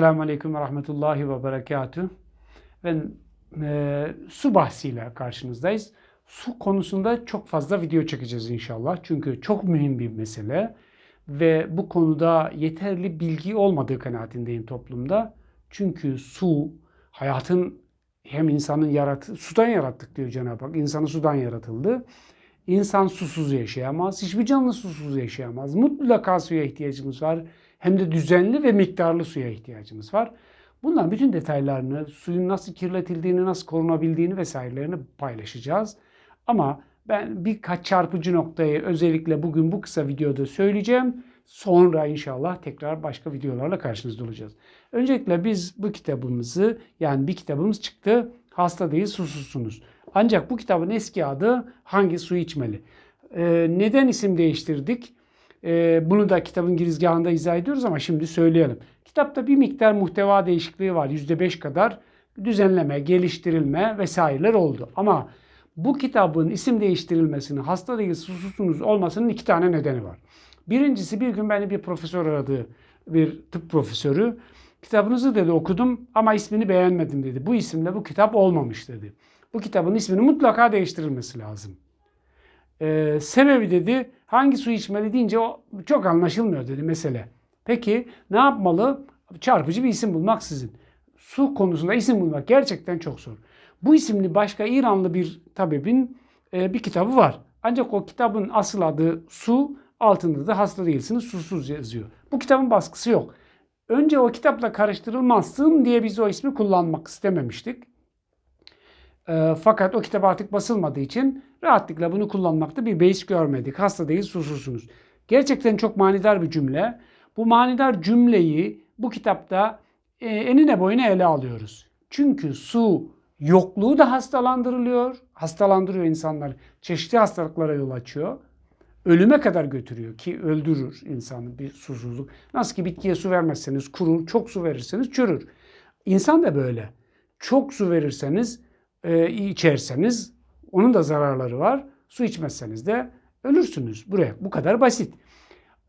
Selamun Aleyküm ve Rahmetullahi ve Berekatüh. Ben e, su bahsiyle karşınızdayız. Su konusunda çok fazla video çekeceğiz inşallah. Çünkü çok mühim bir mesele ve bu konuda yeterli bilgi olmadığı kanaatindeyim toplumda. Çünkü su hayatın hem insanın yaratı sudan yarattık diyor Cenab-ı Hak. İnsanı sudan yaratıldı. İnsan susuz yaşayamaz. Hiçbir canlı susuz yaşayamaz. Mutlaka suya ihtiyacımız var. Hem de düzenli ve miktarlı suya ihtiyacımız var. Bunların bütün detaylarını, suyun nasıl kirletildiğini, nasıl korunabildiğini vesairelerini paylaşacağız. Ama ben birkaç çarpıcı noktayı özellikle bugün bu kısa videoda söyleyeceğim. Sonra inşallah tekrar başka videolarla karşınızda olacağız. Öncelikle biz bu kitabımızı yani bir kitabımız çıktı. Hasta değil susuzsunuz. Ancak bu kitabın eski adı Hangi Su İçmeli? Ee, neden isim değiştirdik? Ee, bunu da kitabın girizgahında izah ediyoruz ama şimdi söyleyelim. Kitapta bir miktar muhteva değişikliği var. %5 kadar düzenleme, geliştirilme vesaireler oldu. Ama bu kitabın isim değiştirilmesinin hasta değil susuzsunuz olmasının iki tane nedeni var. Birincisi bir gün beni bir profesör aradı. Bir tıp profesörü. Kitabınızı dedi okudum ama ismini beğenmedim dedi. Bu isimle bu kitap olmamış dedi. Bu kitabın ismini mutlaka değiştirilmesi lazım. Ee, sebebi dedi hangi su içmeli deyince o çok anlaşılmıyor dedi mesele. Peki ne yapmalı? Çarpıcı bir isim bulmak sizin. Su konusunda isim bulmak gerçekten çok zor. Bu isimli başka İranlı bir tabibin e, bir kitabı var. Ancak o kitabın asıl adı Su, altında da hasta değilsiniz, susuz yazıyor. Bu kitabın baskısı yok. Önce o kitapla karıştırılmazsın diye biz o ismi kullanmak istememiştik. E, fakat o kitap artık basılmadığı için rahatlıkla bunu kullanmakta bir beis görmedik. Hasta değil, susuzsunuz. Gerçekten çok manidar bir cümle. Bu manidar cümleyi bu kitapta e, enine boyuna ele alıyoruz. Çünkü su yokluğu da hastalandırılıyor. Hastalandırıyor insanlar. Çeşitli hastalıklara yol açıyor. Ölüme kadar götürüyor ki öldürür insanı bir susuzluk. Nasıl ki bitkiye su vermezseniz kurur, çok su verirseniz çürür. İnsan da böyle. Çok su verirseniz, e, içerseniz onun da zararları var. Su içmezseniz de ölürsünüz. Buraya bu kadar basit.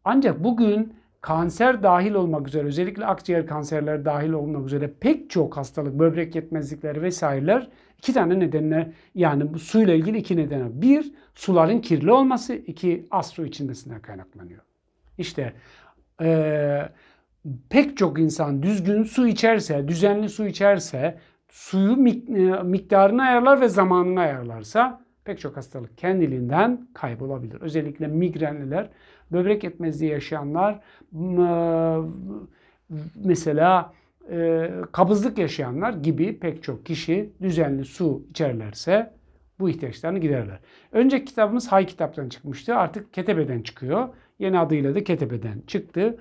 Ancak bugün kanser dahil olmak üzere özellikle akciğer kanserleri dahil olmak üzere pek çok hastalık, böbrek yetmezlikleri vesaireler iki tane nedenle yani bu suyla ilgili iki neden. Bir, suların kirli olması. iki az su içilmesinden kaynaklanıyor. İşte ee, pek çok insan düzgün su içerse, düzenli su içerse, suyu miktarını ayarlar ve zamanını ayarlarsa pek çok hastalık kendiliğinden kaybolabilir. Özellikle migrenliler, böbrek yetmezliği yaşayanlar, mesela e, kabızlık yaşayanlar gibi pek çok kişi düzenli su içerlerse bu ihtiyaçlarını giderler. Önceki kitabımız Hay kitaptan çıkmıştı. Artık Ketebe'den çıkıyor. Yeni adıyla da Ketebe'den çıktı.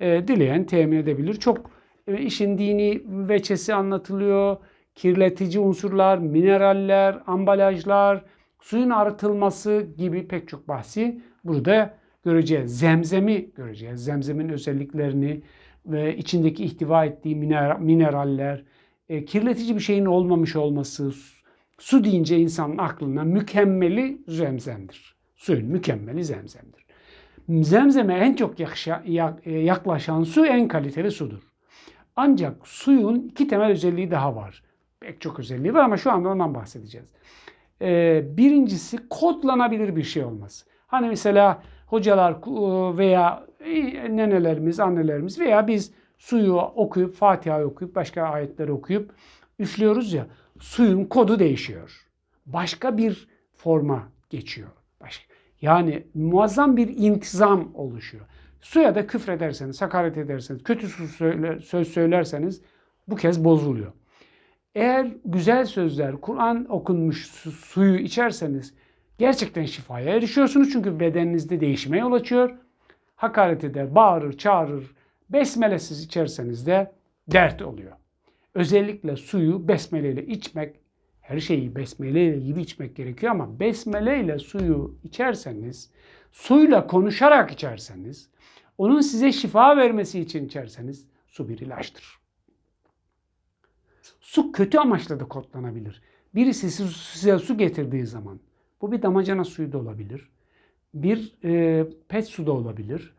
E, dileyen temin edebilir. Çok e, işin dini veçesi anlatılıyor. Kirletici unsurlar, mineraller, ambalajlar, suyun arıtılması gibi pek çok bahsi burada göreceğiz. Zemzemi göreceğiz. Zemzemin özelliklerini ve içindeki ihtiva ettiği mineraller, e, kirletici bir şeyin olmamış olması, su deyince insanın aklına mükemmeli zemzemdir. Suyun mükemmeli zemzemdir. Zemzeme en çok e, yaklaşan su en kaliteli sudur. Ancak suyun iki temel özelliği daha var. Pek çok özelliği var ama şu anda ondan bahsedeceğiz. Ee, birincisi kodlanabilir bir şey olması. Hani mesela hocalar e, veya e, nenelerimiz, annelerimiz veya biz suyu okuyup, Fatiha okuyup, başka ayetleri okuyup üflüyoruz ya, suyun kodu değişiyor. Başka bir forma geçiyor. Başka. Yani muazzam bir intizam oluşuyor. Suya da küfrederseniz, hakaret ederseniz, kötü söz söylerseniz bu kez bozuluyor. Eğer güzel sözler, Kur'an okunmuş suyu içerseniz gerçekten şifaya erişiyorsunuz. Çünkü bedeninizde değişime yol açıyor. Hakaret eder, bağırır, çağırır. Besmelesiz içerseniz de dert oluyor. Özellikle suyu besmeleyle içmek, her şeyi besmeleyle gibi içmek gerekiyor ama besmeleyle suyu içerseniz, suyla konuşarak içerseniz, onun size şifa vermesi için içerseniz su bir ilaçtır. Su kötü amaçla da kodlanabilir. Birisi size su getirdiği zaman, bu bir damacana suyu da olabilir, bir e, pet su da olabilir,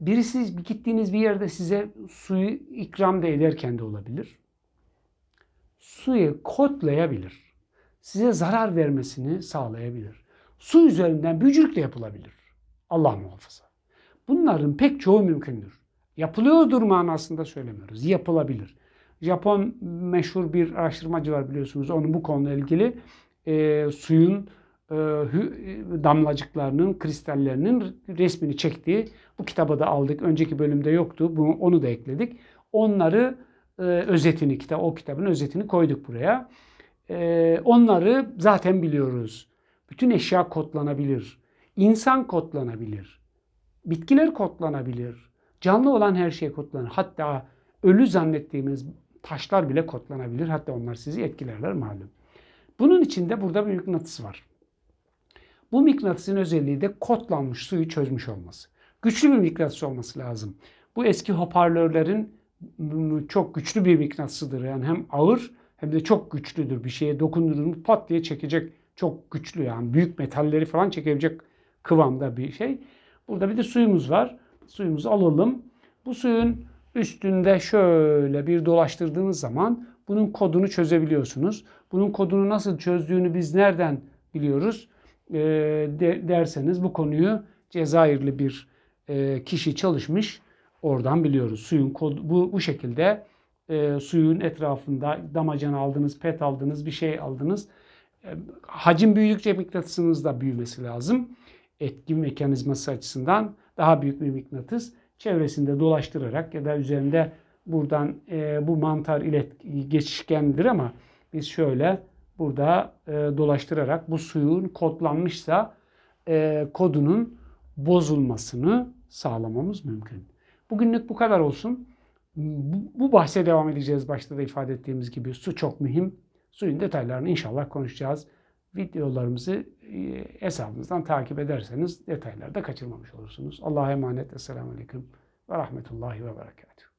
birisi gittiğiniz bir yerde size suyu ikram da ederken de olabilir. Suyu kodlayabilir. Size zarar vermesini sağlayabilir. Su üzerinden bücürük de yapılabilir. Allah muhafaza. Bunların pek çoğu mümkündür. Yapılıyordur manasında söylemiyoruz. Yapılabilir. Japon meşhur bir araştırmacı var biliyorsunuz. Onun bu konuyla ilgili e, suyun e, damlacıklarının, kristallerinin resmini çektiği bu kitabı da aldık. Önceki bölümde yoktu. Bunu, onu da ekledik. Onları e, özetini, kitap, o kitabın özetini koyduk buraya. E, onları zaten biliyoruz. Bütün eşya kodlanabilir. İnsan kodlanabilir. Bitkiler kodlanabilir. Canlı olan her şey kodlanır. Hatta ölü zannettiğimiz taşlar bile kodlanabilir. Hatta onlar sizi etkilerler malum. Bunun içinde burada bir mıknatıs var. Bu mıknatısın özelliği de kodlanmış suyu çözmüş olması. Güçlü bir mıknatıs olması lazım. Bu eski hoparlörlerin çok güçlü bir mıknatısıdır. Yani hem ağır hem de çok güçlüdür. Bir şeye dokunduğunuz pat diye çekecek çok güçlü yani büyük metalleri falan çekebilecek kıvamda bir şey. Burada bir de suyumuz var. Suyumuzu alalım. Bu suyun üstünde şöyle bir dolaştırdığınız zaman bunun kodunu çözebiliyorsunuz. Bunun kodunu nasıl çözdüğünü biz nereden biliyoruz Ee, de- derseniz bu konuyu Cezayirli bir e, kişi çalışmış. Oradan biliyoruz. Suyun kodu bu, bu şekilde e, suyun etrafında damacana aldınız, pet aldınız, bir şey aldınız. E, hacim büyüdükçe mıknatısınız da büyümesi lazım. Etki mekanizması açısından daha büyük bir mıknatıs çevresinde dolaştırarak ya da üzerinde buradan e, bu mantar ile geçişkendir ama biz şöyle burada e, dolaştırarak bu suyun kodlanmışsa e, kodunun bozulmasını sağlamamız mümkün. Bugünlük bu kadar olsun. Bu, bu bahse devam edeceğiz başta da ifade ettiğimiz gibi. Su çok mühim. Suyun detaylarını inşallah konuşacağız. Videolarımızı e, hesabımızdan takip ederseniz detayları da kaçırmamış olursunuz. Allah'a emanet. Esselamu Aleyküm ve Rahmetullahi ve Berekatuhu.